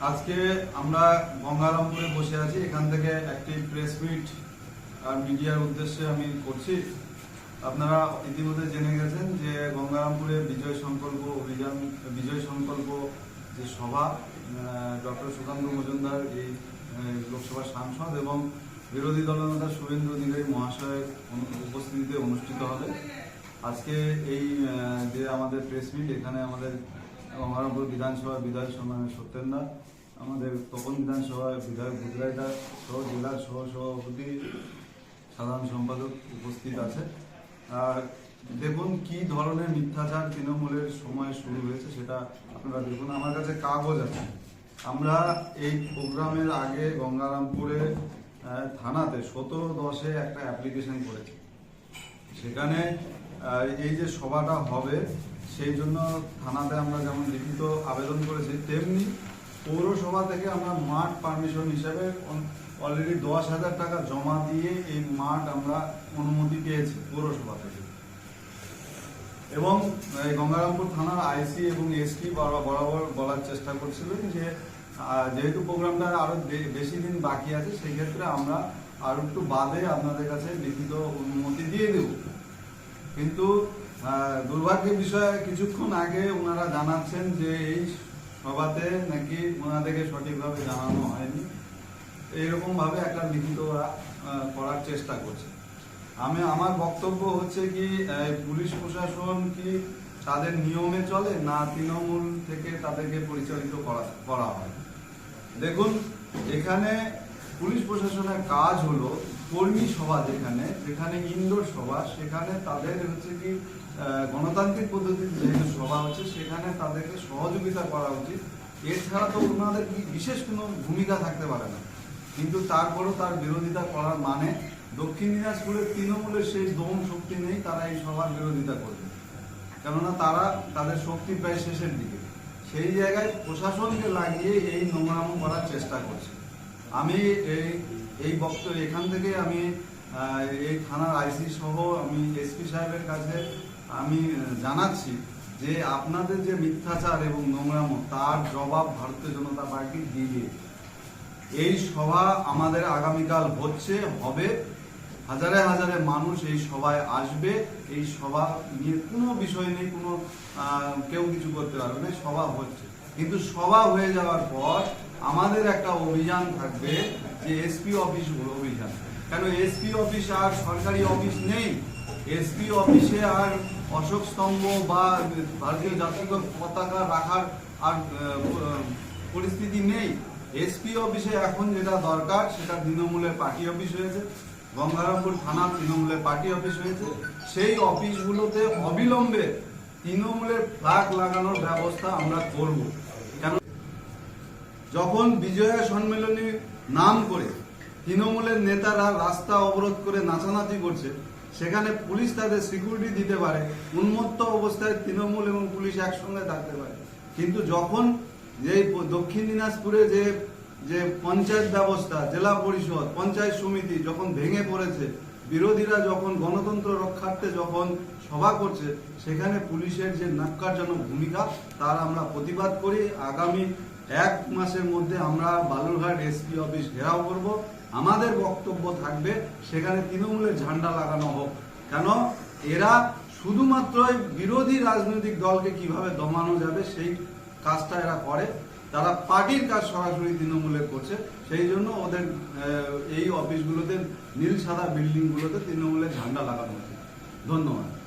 আজকে আমরা গঙ্গারামপুরে বসে আছি। এখান থেকে একটি প্রেস মিট আর মিডিয়ার উদ্দেশ্যে আমি করছি। আপনারা ইতিমধ্যে জেনে গেছেন যে গঙ্গারামপুরে বিজয় সংকল্প অভিযান বিজয় সংকল্প যে সভা ডক্টর সুকান্ত মজুমদার এই আহ, লোকসভার সাংসদ এবং বিরোধী দলনেতা শুভেন্দু অধিকারী মহাশয়ের উপস্থিতিতে অনুষ্ঠিত হবে। আজকে এই যে আমাদের প্রেস মিট এখানে আমাদের গঙ্গারামপুর বিধানসভা বিধায়ক সম্মানের সত্যেন্দা আমাদের তপন বিধানসভার বিধায়ক গুজরাইদা সহ জেলার সহ সভাপতি সাধারণ সম্পাদক উপস্থিত আছে। আর দেখুন কি ধরনের মিথ্যাচার তৃণমূলের সময় শুরু হয়েছে সেটা আপনারা দেখুন। আমার কাছে কাগজ আছে। আমরা এই প্রোগ্রামের আগে গঙ্গারামপুরে থানাতে সতেরো দশে একটা অ্যাপ্লিকেশন করেছি। সেখানে এই যে সভাটা হবে সেই জন্য থানাতে আমরা যেমন লিখিত আবেদন করেছি, তেমনি পৌরসভা থেকে আমরা মাঠ পারমিশন হিসেবে অলরেডি দশ হাজার টাকা জমা দিয়ে এই মাঠ আমরা অনুমতি পেয়েছি পৌরসভা থেকে। এবং গঙ্গারামপুর থানার আইসি এবং এসপি বরাবর বলার চেষ্টা করছিলেন যে যেহেতু প্রোগ্রামটা আরও বে- বেশি দিন বাকি আছে, সেই ক্ষেত্রে আমরা আর একটু বাদে আপনাদের কাছে লিখিত অনুমতি দিয়ে দেব। কিন্তু দুর্ভাগ্যের বিষয় কিছুক্ষণ আগে ওনারা জানাচ্ছেন যে এই সভাতে নাকি ওনাদেরকে সঠিকভাবে জানানো হয়নি। এইরকম ভাবে একটা লিখিত করার চেষ্টা করছে। আমি, আমার বক্তব্য হচ্ছে কি পুলিশ প্রশাসন কি তাদের নিয়মে চলে না তৃণমূল থেকে তাদেরকে পরিচালিত করা করা হয়? দেখুন, এখানে পুলিশ প্রশাসনের কাজ হলো কর্মী সভা যেখানে যেখানে ইনডোর সভা, সেখানে তাদের হচ্ছে কি গণতান্ত্রিক পদ্ধতির যেহেতু সভা হচ্ছে, সেখানে তাদেরকে সহযোগিতা করা উচিত। এছাড়া তো ওনাদের কি বিশেষ কোনো ভূমিকা থাকতে পারে না। কিন্তু তারপরও তার বিরোধিতা করার মানে দক্ষিণ দিনাজপুরের তৃণমূলের সেই দম শক্তি নেই, তারা এই সভার বিরোধিতা করবে। কেননা তারা তাদের শক্তি প্রায় শেষের দিকে। সেই জায়গায় প্রশাসনকে লাগিয়ে এই নোংরামো করার চেষ্টা করছে। আমি এই এই বক্তব্য, এখান থেকে আমি এই থানার আইসি সহ আমি এসপি সাহেবের কাছে আমি জানাচ্ছি যে আপনাদের যে মিথ্যাচার এবং নোংরাম, তার জবাব ভারতীয় জনতা পার্টি দিবে এই সভা আমাদের আগামীকাল হচ্ছে, হবে, হাজারে হাজারে মানুষ এই সভায় আসবে। এই সভা নিয়ে কোনো বিষয় নেই, কোনো কেউ কিছু করতে পারবে না সভা হচ্ছে। কিন্তু সভা হয়ে যাওয়ার পর আমাদের একটা অভিযান থাকবে যে এসপি অফিস অভিযান। কেন এসপি অফিস আর সরকারি অফিস নেই? এসপি অফিসে আর অশোক স্তম্ভ বা ভারতীয় জাতীয় পতাকা রাখার আর পরিস্থিতি নেই। এসপি অফিসে এখন যেটা দরকার, সেটা তৃণমূলের পার্টি অফিস হয়েছে। গঙ্গারামপুর থানা তৃণমূলের পার্টি অফিস হয়েছে। সেই অফিসগুলোতে অবিলম্বে তৃণমূলের ফ্ল্যাগ লাগানোর ব্যবস্থা আমরা করব। যখন বিজয়া সম্মেলনী নাম করে তৃণমূলের নেতারা রাস্তা অবরোধ করে নাচানাচি করছে, সেখানে পুলিশ তাদের সিকিউরিটি দিতে পারে, উন্মত্ত অবস্থায় তৃণমূল এবং পুলিশ একসঙ্গে থাকতে পারে। কিন্তু যখন যে দক্ষিণ দিনাজপুরে যে যে পঞ্চায়েত ব্যবস্থা, জেলা পরিষদ, পঞ্চায়েত সমিতি যখন ভেঙে পড়েছে, বিরোধীরা যখন গণতন্ত্র রক্ষার্থে যখন সভা করছে, সেখানে পুলিশের যে নাক্কারজনক ভূমিকা, তার আমরা প্রতিবাদ করি। আগামী এক মাসের মধ্যে আমরা বালুরঘাট এসপি অফিস ঘেরাও করব। আমাদের বক্তব্য থাকবে, সেখানে তৃণমূলের ঝান্ডা লাগানো হোক। কেন? এরা শুধুমাত্র বিরোধী রাজনৈতিক দলকে কীভাবে দমানো যাবে, সেই কাজটা এরা করে। তারা পার্টির কাজ সরাসরি তৃণমূলের করছে, সেই জন্য ওদের এই অফিসগুলোতে নীল সাদা বিল্ডিংগুলোতে তৃণমূলের ঝান্ডা লাগানো হচ্ছে। ধন্যবাদ।